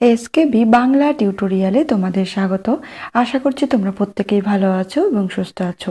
SKB Bangla টিউটোরিয়ালে তোমাদের স্বাগত। আশা করছি তোমরা প্রত্যেকেই ভালো আছো এবং সুস্থ আছো।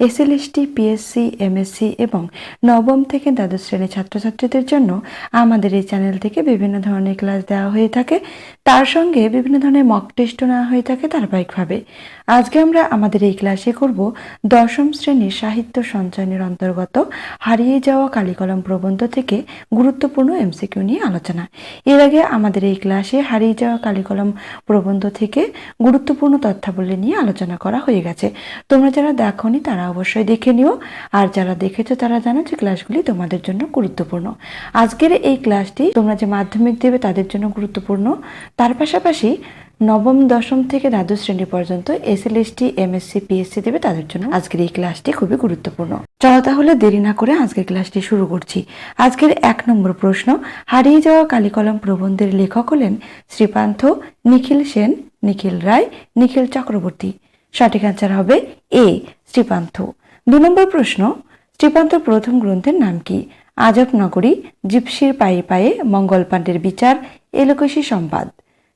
এসএলএসটি, পিএসসি, এমএসসি এবং নবম থেকে দ্বাদশ শ্রেণির ছাত্রছাত্রীদের জন্য আমাদের এই চ্যানেল থেকে বিভিন্ন ধরনের ক্লাস দেওয়া হয়ে থাকে। তার সঙ্গে বিভিন্ন ধরনের মক টেস্টও নেওয়া হয়ে থাকে ধারাবাহিকভাবে। আজকে আমরা আমাদের এই ক্লাসে করব দশম শ্রেণির সাহিত্য সঞ্চয়নের অন্তর্গত হারিয়ে যাওয়া কালিকলম প্রবন্ধ থেকে গুরুত্বপূর্ণ এমসিকিউ নিয়ে আলোচনা। এর আগে আমাদের এই ক্লাসে হারিয়ে যাওয়া কালিকলম প্রবন্ধ থেকে গুরুত্বপূর্ণ তথ্যাবলী নিয়ে আলোচনা করা হয়ে গেছে। তোমরা যারা দেখনি, তারা অবশ্যই দেখে নিও। আর যারা দেখেছ, তারা জানো যে ক্লাসগুলি তোমাদের জন্য গুরুত্বপূর্ণ। আজকের এই ক্লাসটি তোমরা যে মাধ্যমিক দেবে, তাদের জন্য গুরুত্বপূর্ণ। তার পাশাপাশি নবম, দশম থেকে দ্বাদশ শ্রেণি পর্যন্ত এসএলএসটি এমএসসি পিএসসি দেবে তাদের জন্য আজকের এই ক্লাসটি খুবই গুরুত্বপূর্ণ। চলো তাহলে দেরি না করে আজকের ক্লাসটি শুরু করছি। আজকের এক নম্বর প্রশ্ন, হারিয়ে যাওয়া কালিকলম প্রবন্ধের লেখক হলেন শ্রীপান্থ নিখিল সেন, নিখিল রায়, নিখিল চক্রবর্তী। সঠিক অ্যান্সার হবে এ শ্রীপান্থ। দু নম্বর প্রশ্ন শ্রীপান্তর প্রথম গ্রন্থের নাম কি? আজব নগরী, জিপসির পায়ে পায়ে মঙ্গল পাণ্ডের বিচার এলোকসী সম্পাদ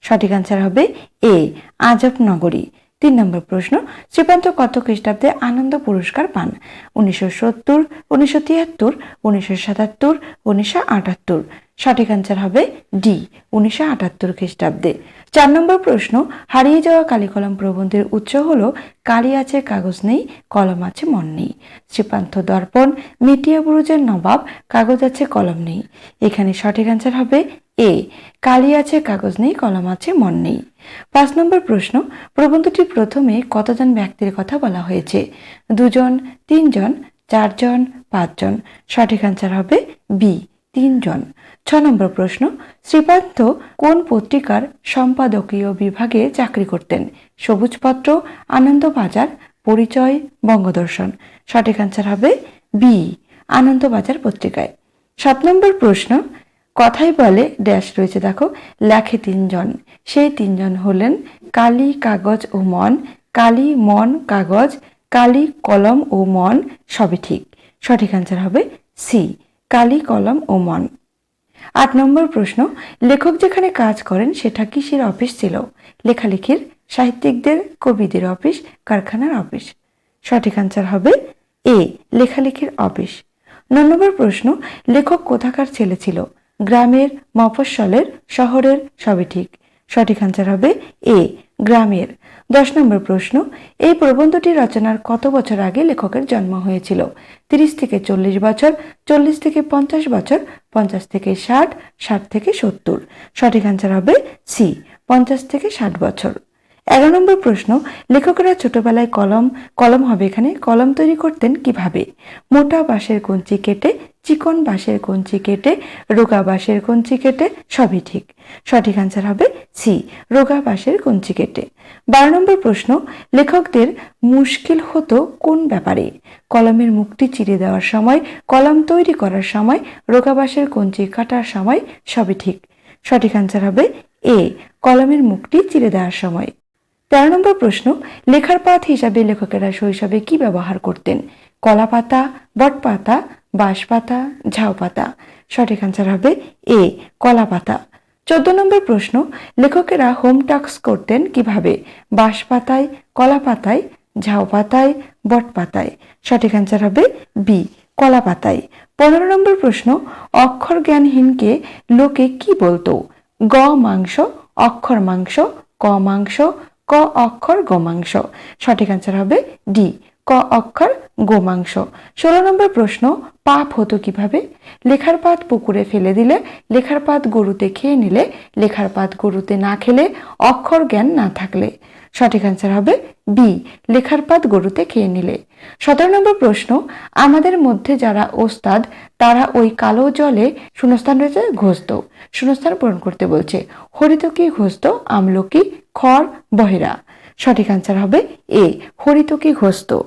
সঠিক আনসার হবে এ আজব নগরী। তিন নম্বর প্রশ্ন শ্রীপান্ত কত খ্রিস্টাব্দে আনন্দ পুরস্কার পান? উনিশশো সত্তর, উনিশশো তিয়াত্তর, উনিশশো সাতাত্তর, উনিশশো আটাত্তর। সঠিক অ্যান্সার হবে ডি উনিশশো আটাত্তর খ্রিস্টাব্দে। চার নম্বর প্রশ্ন, হারিয়ে যাওয়া কালিকলম প্রবন্ধের উৎস হল, কালি আছে, কাগজ নেই, কলম আছে, মন নেই। শ্রীপান্থ দর্পণ, মিটিয়া বুরুজের নবাব, কাগজ আছে, কলম নেই। এখানে সঠিক অ্যান্সার হবে এ কালি আছে, কাগজ নেই, কলম আছে, মন নেই। পাঁচ নম্বর প্রশ্ন প্রবন্ধটি প্রথমে কতজন ব্যক্তির কথা বলা হয়েছে? দুজন, তিনজন, চারজন, পাঁচজন? সঠিক অ্যান্সার হবে বি তিনজন। ছ নম্বর প্রশ্ন শ্রীপান্ত কোন পত্রিকার সম্পাদকীয় বিভাগে চাকরি করতেন? সবুজপত্র, আনন্দবাজার, পরিচয়, বঙ্গদর্শন। সঠিক অ্যান্সার হবে বি, আনন্দবাজার পত্রিকায়। সাত নম্বর প্রশ্ন, কথাই বলে ড্যাশ রয়েছে দেখো, লেখে তিনজন। সেই তিনজন হলেন কালি, কাগজ ও মন। কালি, মন, কাগজ। কালি, কলম ও মন, সবই ঠিক। সঠিক অ্যান্সার হবে সি কালি, কলম ও মন। আট নম্বর প্রশ্ন, লেখক যেখানে কাজ করেন সেটা কিসের অফিস ছিল? লেখালেখির, সাহিত্যিকদের, কবিদের অফিস, কারখানার অফিস। সঠিক অ্যান্সার হবে এ, লেখালেখির অফিস। ন নম্বর প্রশ্ন, লেখক কোথাকার ছেলে ছিল? গ্রামের, মফস্বলের, শহরের, সবই ঠিক। সঠিক অ্যান্সার হবে এ গ্রামের। দশ নম্বর প্রশ্ন, এই প্রবন্ধটি রচনার কত বছর আগে লেখকের জন্ম হয়েছিল? তিরিশ থেকে চল্লিশ বছর, চল্লিশ থেকে পঞ্চাশ বছর, পঞ্চাশ থেকে ষাট ষাট থেকে সত্তর। সঠিক অ্যান্সার হবে সি পঞ্চাশ থেকে ষাট বছর। এগারো নম্বর প্রশ্ন, লেখকেরা ছোটবেলায় কলম কলম হবে এখানে কলম তৈরি করতেন কীভাবে? মোটা বাঁশের কঞ্চি কেটে চিকন বাঁশের কঞ্চি কেটে, রোগা বাঁশের কঞ্চি কেটে, সবই ঠিক। সঠিক অ্যান্সার হবে সি, রোগা বাঁশের কঞ্চি কেটে। বারো নম্বর প্রশ্ন, লেখকদের মুশকিল হতো কোন ব্যাপারে? কলমের মুখটি চিরে দেওয়ার সময়, কলম তৈরি করার সময়, রোগা বাঁশের কঞ্চি কাটার সময়, সবই ঠিক। সঠিক অ্যান্সার হবে এ, কলমের মুখটি চিরে দেওয়ার সময়। তেরো নম্বর প্রশ্ন, লেখার পাত হিসাবে লেখকেরা শৈশবে কি ব্যবহার করতেন? কলা পাতা বট পাতা বাঁশ পাতা ঝাউ পাতা সঠিক অ্যান্সার হবে এ কলা পাতা চোদ্দ নম্বর প্রশ্ন, লেখকেরা হোম টাক্স করতেন কীভাবে? বাঁশ পাতায় কলা পাতায় ঝাউ পাতায় বট পাতায় সঠিক অ্যান্সার হবে বি কলা পাতায় পনেরো নম্বর প্রশ্ন, অক্ষর জ্ঞানহীনকে লোকে কি বলতো? গ মাংস, অক্ষর মাংস, ক মাংস, ক অক্ষর গোমাংস সঠিক অ্যান্সার হবে ডি ক অক্ষর গোমাংস। ষোলো নম্বর প্রশ্ন, পাপ হতো কীভাবে? লেখার পাত পুকুরে ফেলে দিলে লেখার পাত গরুতে খেয়ে নিলে লেখার পাত গরুতে না খেলে অক্ষর জ্ঞান না থাকলে। সঠিক অ্যান্সার হবে বি লেখার পাত গরুতে খেয়ে নিলে। সতেরো নম্বর প্রশ্ন, আমাদের মধ্যে যারা ওস্তাদ, তারা ওই কালো জলে শূন্যস্থান রয়েছে ঘষত শূন্যস্থান পূরণ করতে বলছে হরিতকি ঘষত আমলকি, খড়, বহেরা। সঠিক অ্যান্সার হবে এ হরিতকি ঘোস্ত।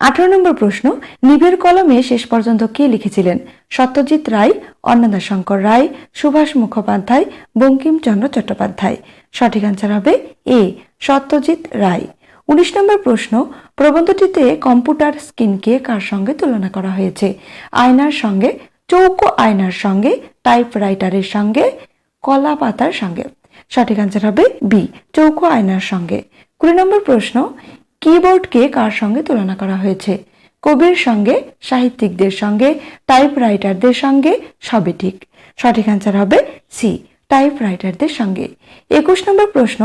আঠারো নম্বর প্রশ্ন নিবের কলমে শেষ পর্যন্ত কে লিখেছিলেন? সত্যজিৎ রায়, অন্নদা শঙ্কর রায়, সুভাষ মুখোপাধ্যায়, বঙ্কিমচন্দ্র চট্টোপাধ্যায়। সঠিক অ্যান্সার হবে এ সত্যজিৎ রায়। উনিশ নম্বর প্রশ্ন, প্রবন্ধটিতে কম্পিউটার স্ক্রিনকে কার সঙ্গে তুলনা করা হয়েছে? আয়নার সঙ্গে, চৌকো আয়নার সঙ্গে, টাইপরাইটারের সঙ্গে কলা পাতার সঙ্গে। সঠিক আনসার হবে বি চৌকো আয়নার সঙ্গে। কুড়ি নম্বর প্রশ্ন কিবোর্ডকে কার সঙ্গে তুলনা করা হয়েছে? কবির সঙ্গে, সাহিত্যিকদের সঙ্গে টাইপরাইটারদের সঙ্গে? সবই ঠিক। সঠিক আনসার হবে সি টাইপরাইটারদের সঙ্গে। একুশ নম্বর প্রশ্ন,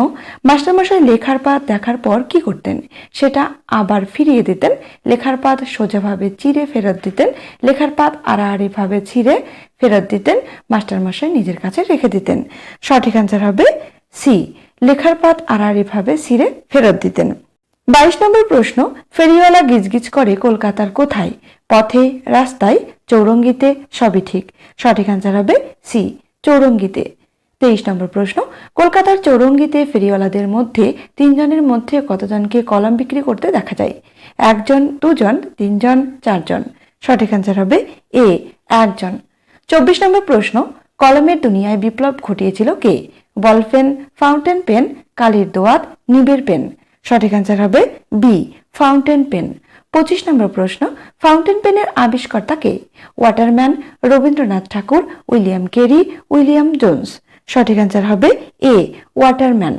মাস্টারমশাই লেখার পাত দেখার পর কি করতেন? সেটা আবার ফিরিয়ে দিতেন, লেখার পাত সোজাভাবে চিরে ফেরত দিতেন, লেখার পাত আড়াআড়িভাবে ছিঁড়ে ফেরত দিতেন, মাস্টারমশাই নিজের কাছে রেখে দিতেন। সঠিক আনসার হবে সি লেখার পাত আড়াআড়িভাবে ছিঁড়ে ফেরত দিতেন। বাইশ নম্বর প্রশ্ন, ফেরিওয়ালা গিজগিজ করে কলকাতার কোথায়? পথে, রাস্তায়, চৌরঙ্গিতে? সবই ঠিক। সঠিক আনসার হবে সি চৌরঙ্গিতে। তেইশ নম্বর প্রশ্ন, কলকাতার চৌরঙ্গিতে ফেরিওয়ালাদের মধ্যে তিনজনের মধ্যে কতজনকে কলম বিক্রি করতে দেখা যায়? একজন, দুজন, তিনজন, চারজন। সঠিক আনসার হবে এ একজন। চব্বিশ নম্বর প্রশ্ন, কলমের দুনিয়ায় বিপ্লব ঘটিয়েছিল কে? বলপেন ফাউন্টেন পেন, কালির দোয়াত নিবের পেন। সঠিক অ্যান্সার হবে বি ফাউন্টেন পেন। পঁচিশ নম্বর প্রশ্ন, ফাউন্টেন পেনের আবিষ্কর্তা কে? Waterman Rabindranath Thakur, William Carey, William Jones. সঠিক অ্যান্সার হবে এ ওয়াটারম্যান।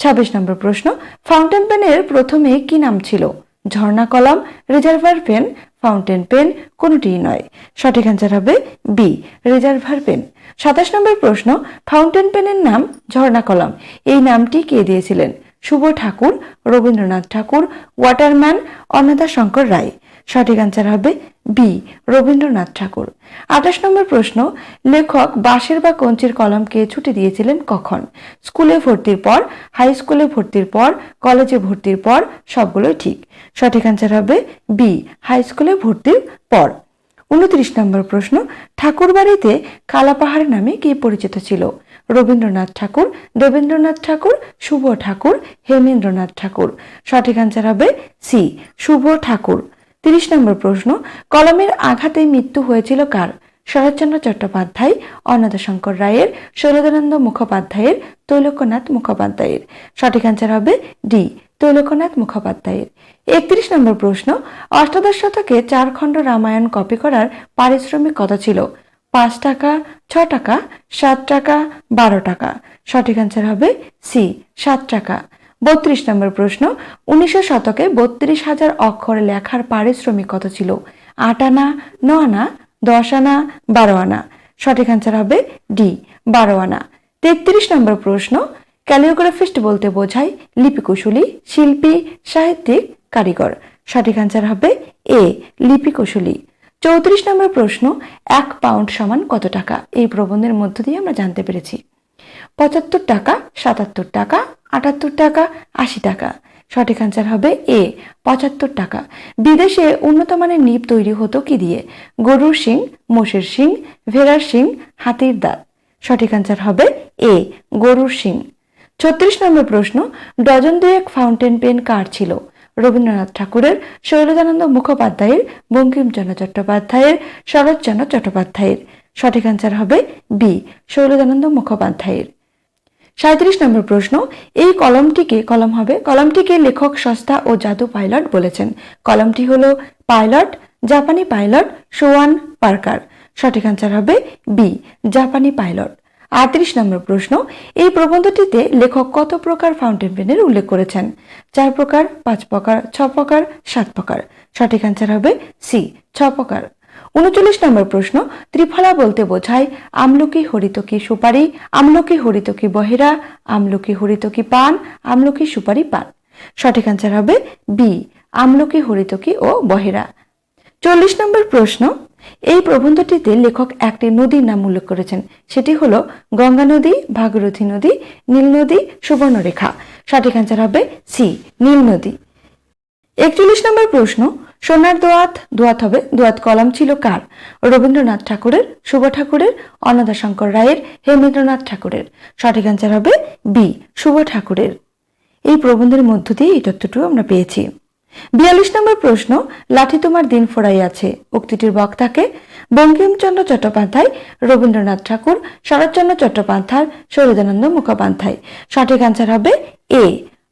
ছাব্বিশ নম্বর প্রশ্ন, ফাউন্টেন পেনের প্রথমে কি নাম ছিল? ঝর্ণা কলম, রিজার্ভার পেন, ফাউন্টেন পেন কোনোটিই নয়। সঠিক অ্যান্সার হবে বি, রিজার্ভার পেন। সাতাশ নম্বর প্রশ্ন, ফাউন্টেন পেনের নাম ঝর্ণা কলম। এই নামটি কে দিয়েছিলেন? শুভ ঠাকুর, রবীন্দ্রনাথ ঠাকুর, ওয়াটারম্যান অন্নদা শঙ্কর রায়। সঠিক অ্যান্সার হবে বি রবীন্দ্রনাথ ঠাকুর। আঠাশ নম্বর প্রশ্ন, লেখক বাঁশের বা কঞ্চির কলমকে ছুটি দিয়েছিলেন কখন? স্কুলে ভর্তির পর হাই স্কুলে ভর্তির পর কলেজে ভর্তির পর, সবগুলোই ঠিক। সঠিক অ্যান্সার হবে বি হাই স্কুলে ভর্তির পর। উনত্রিশ নম্বর প্রশ্ন ঠাকুরবাড়িতে কালাপাহাড় নামে কে পরিচিত ছিল? রবীন্দ্রনাথ ঠাকুর, দেবেন্দ্রনাথ ঠাকুর, শুভ ঠাকুর, হেমেন্দ্রনাথ ঠাকুর। সঠিক আনসার হবে সি শুভ ঠাকুর। তিরিশ নম্বর প্রশ্ন, কলমের আঘাতে মৃত্যু হয়েছিল কার? শরৎচন্দ্র চট্টোপাধ্যায়, অন্নদাশঙ্কর রায়ের শৈলদানন্দ মুখোপাধ্যায়ের, তৈলক্যনাথ মুখোপাধ্যায়ের। সঠিক আনসার হবে ডি তৈলক্যনাথ মুখোপাধ্যায়ের। একত্রিশ নম্বর প্রশ্ন, অষ্টাদশ শতকে চার খণ্ড রামায়ণ কপি করার পারিশ্রমিক কত ছিল? পাঁচ টাকা, ছ টাকা, সাত টাকা, বারো টাকা। সঠিক আনসার হবে সি সাত টাকা। বত্রিশ নম্বর প্রশ্ন, উনিশশো শতকে বত্রিশ হাজার অক্ষরে লেখার পারিশ্রমিক কত ছিল? আট আনা, ন আনা, দশ আনা, বারো আনা। সঠিক আনসার হবে ডি, বারো আনা। তেত্রিশ নম্বর প্রশ্ন, ক্যালিওগ্রাফিস্ট বলতে বোঝায় লিপিকুশলী, শিল্পী, সাহিত্যিক, কারিগর। সঠিক আনসার হবে এ, লিপিকুশলী। চৌত্রিশ নম্বর প্রশ্ন, এক পাউন্ড সমান কত টাকা? এই প্রবন্ধের মধ্য দিয়ে আমরা জানতে পেরেছি। পঁচাত্তর টাকা, সাতাত্তর টাকা আটাত্তর টাকা, আশি টাকা। সঠিক আনসার হবে এ পঁচাত্তর টাকা। বিদেশে উন্নত মানের নিপ তৈরি হতো কি দিয়ে? গরুর শিং, মোষের শিং, ভেড়ার শিং, হাতির দাঁত। সঠিক আনসার হবে এ গরুর শিং। ছত্রিশ নম্বর প্রশ্ন, ডজন দুয়েক ফাউন্টেন পেন কার ছিল? রবীন্দ্রনাথ ঠাকুরের, শৈলজানন্দ মুখোপাধ্যায়ের, বঙ্কিমচন্দ্র চট্টোপাধ্যায়ের, শরৎচন্দ্র চট্টোপাধ্যায়ের। সঠিক আনসার হবে বি শৈলজানন্দ মুখোপাধ্যায়ের। সাঁত্রিশ নম্বর প্রশ্ন, এই কলমটিকে কলম হবে? কলমটিকে লেখক সস্তা ও জাদু পাইলট বলেছেন? কলমটি হলো পাইলট, জাপানি পাইলট সোয়ান পার্কার। সঠিক আনসার হবে বি, জাপানি পাইলট। আটত্রিশ নম্বর প্রশ্ন, এই প্রবন্ধটিতে লেখক কত প্রকার ফাউন্টেন পেনের উল্লেখ করেছেন? চার প্রকার, পাঁচ প্রকার, ছ প্রকার, সাত প্রকার। সঠিক আনসার হবে সি, ছ প্রকার। উনচল্লিশ নম্বর প্রশ্ন, ত্রিফলা বলতে বোঝায়, আমলকি হরিতকি সুপারি, আমলকি হরিতকি বহেরা, আমলকি হরিতকি পান, আমলকি সুপারি পান। সঠিক আনসার হবে বি, আমলকি হরিতকি ও বহেরা। চল্লিশ নম্বর প্রশ্ন, এই প্রবন্ধটিতে লেখক একটি নদীর নাম উল্লেখ করেছেন। সেটি হল গঙ্গা নদী, ভাগীরথী নদী, নীল নদী, সুবর্ণরেখা। সঠিক আনসার হবে সি, নীল নদী। একচল্লিশ নম্বর প্রশ্ন সোনার দোয়াত দোয়াত হবে, দোয়াত কলম ছিল কার? রবীন্দ্রনাথ ঠাকুরের শুভ ঠাকুরের অন্নদাশঙ্কর রায়ের, হেমেন্দ্রনাথ ঠাকুরের। সঠিক আনসার হবে বি শুভ ঠাকুরের। এই প্রবন্ধের মধ্য দিয়ে এই তথ্যটুকু আমরা পেয়েছি। বিয়াল্লিশ নম্বর প্রশ্ন, লাঠি তোমার দিন ফোড়াই আছে। উক্তিটির বক্তাকে বঙ্কিমচন্দ্র চট্টোপাধ্যায়, রবীন্দ্রনাথ ঠাকুর, শরৎচন্দ্র চট্টোপাধ্যায়, সৌরদানন্দ মুখোপাধ্যায়। সঠিক আনসার হবে এ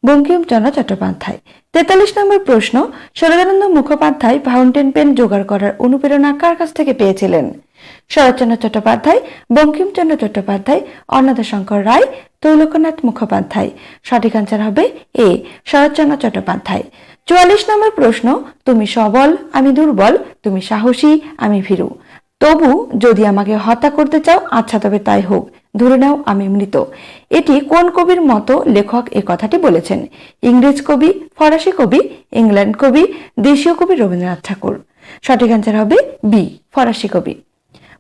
বঙ্কিমচন্দ্র চট্টোপাধ্যায়। তেতাল্লিশ নম্বর প্রশ্ন সৌরদানন্দ মুখোপাধ্যায় ফাউন্টেন পেন জোগাড় করার অনুপ্রেরণা কার কাছ থেকে পেয়েছিলেন? শরৎচন্দ্র চট্টোপাধ্যায়, বঙ্কিমচন্দ্র চট্টোপাধ্যায় অন্নদা শঙ্কর রায়, তৈলকনাথ মুখোপাধ্যায়। সঠিক আনসার হবে এ শরৎচন্দ্র চট্টোপাধ্যায়। চুয়াল্লিশ নম্বর প্রশ্ন, তুমি সবল, আমি দুর্বল, তুমি সাহসী, আমি ভীরু। তবু যদি আমাকে হত্যা করতে চাও আচ্ছা তবে তাই হোক। ধরে নাও আমি মৃত। এটি কোন কবির মতো লেখক এ কথাটি বলেছেন? ইংরেজ কবি, ফরাসি কবি, ইংল্যান্ড কবি, দেশীয় কবি রবীন্দ্রনাথ ঠাকুর। সঠিক অ্যান্সার হবে বি ফরাসি কবি।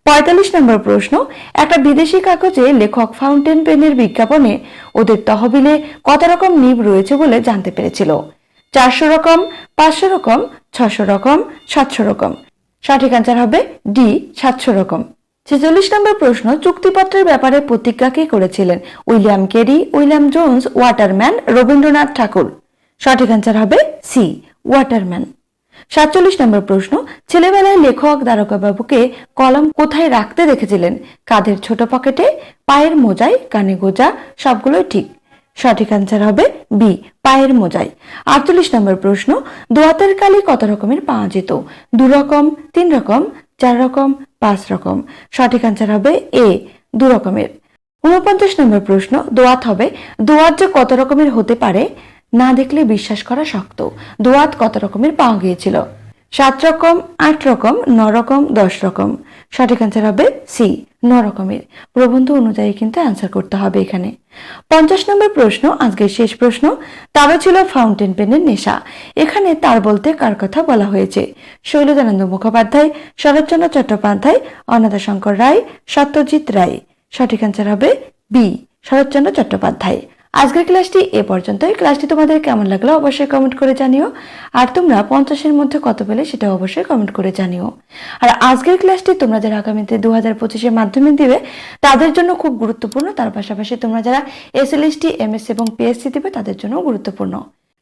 পঁয়তাল্লিশ নম্বর প্রশ্ন, একটা বিদেশি কাগজে লেখক ফাউন্টেন পেনের বিজ্ঞাপনে ওদের তহবিলে কত রকম নিব রয়েছে বলে জানতে পেরেছিল? চারশো রকম, পাঁচশো রকম, ছশো রকম, সাতশো রকম। সঠিক অ্যান্সার হবে ডি সাতশো রকম। ছেচল্লিশ নম্বর প্রশ্ন, চুক্তিপত্রের ব্যাপারে প্রতিজ্ঞা কে করেছিলেন? William Carey, William Jones, Waterman, Rabindranath Thakur. সঠিক অ্যান্সার হবে সি ওয়াটারম্যান। সাতচল্লিশ নম্বর প্রশ্ন, ছেলেবেলায় লেখক, দ্বারকাবাবুকে কলম কোথায় রাখতে দেখেছিলেন? কাঁধের ছোট পকেটে, পায়ের মোজায়, কানে গোজা, সবগুলোই ঠিক। সঠিক অ্যান্সার হবে বি পায়ের মোজায়। আটচল্লিশ নম্বর প্রশ্ন, দোয়াতের কালি কত রকমের পাওয়া যেত? দু রকম তিন রকম চার রকম, পাঁচ রকম। সঠিক আনসার হবে এ দু রকমের। উনপঞ্চাশ নম্বর প্রশ্ন, দোয়াত হবে, দোয়াত যে কত রকমের হতে পারে, না দেখলে বিশ্বাস করা শক্ত। দোয়াত কত রকমের পাওয়া গিয়েছিল? সাত রকম, আট রকম, ন রকম, দশ রকম। সঠিক অ্যান্সার হবে সি ন রকমের প্রবন্ধ অনুযায়ী কিন্তু অ্যান্সার করতে হবে এখানে। পঞ্চাশ নম্বর প্রশ্ন, আজকের শেষ প্রশ্ন, তারও ছিল ফাউন্টেন পেনের নেশা। এখানে তার বলতে কার কথা বলা হয়েছে? শৈলজানন্দ মুখোপাধ্যায়, শরৎচন্দ্র চট্টোপাধ্যায় অনাথা শঙ্কর রায়, সত্যজিৎ রায়। সঠিক অ্যান্সার হবে বি শরৎচন্দ্র চট্টোপাধ্যায়। আজকের ক্লাসটি এ পর্যন্তই। ক্লাসটি তোমাদের কেমন লাগল অবশ্যই কমেন্ট করে জানিও। আর তোমরা পঞ্চাশের মধ্যে কত পেলে সেটা অবশ্যই কমেন্ট করে জানিও। আর আজকের ক্লাসটি তোমরা যারা আগামীতে দু হাজার পঁচিশে মাধ্যমিক দিবে, তাদের জন্য খুব গুরুত্বপূর্ণ। তার পাশাপাশি তোমরা যারা S L S T M S এবং পিএসসি দিবে, তাদের জন্য গুরুত্বপূর্ণ।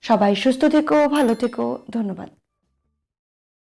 সবাই সুস্থ থেকো, ভালো থেকো। ধন্যবাদ।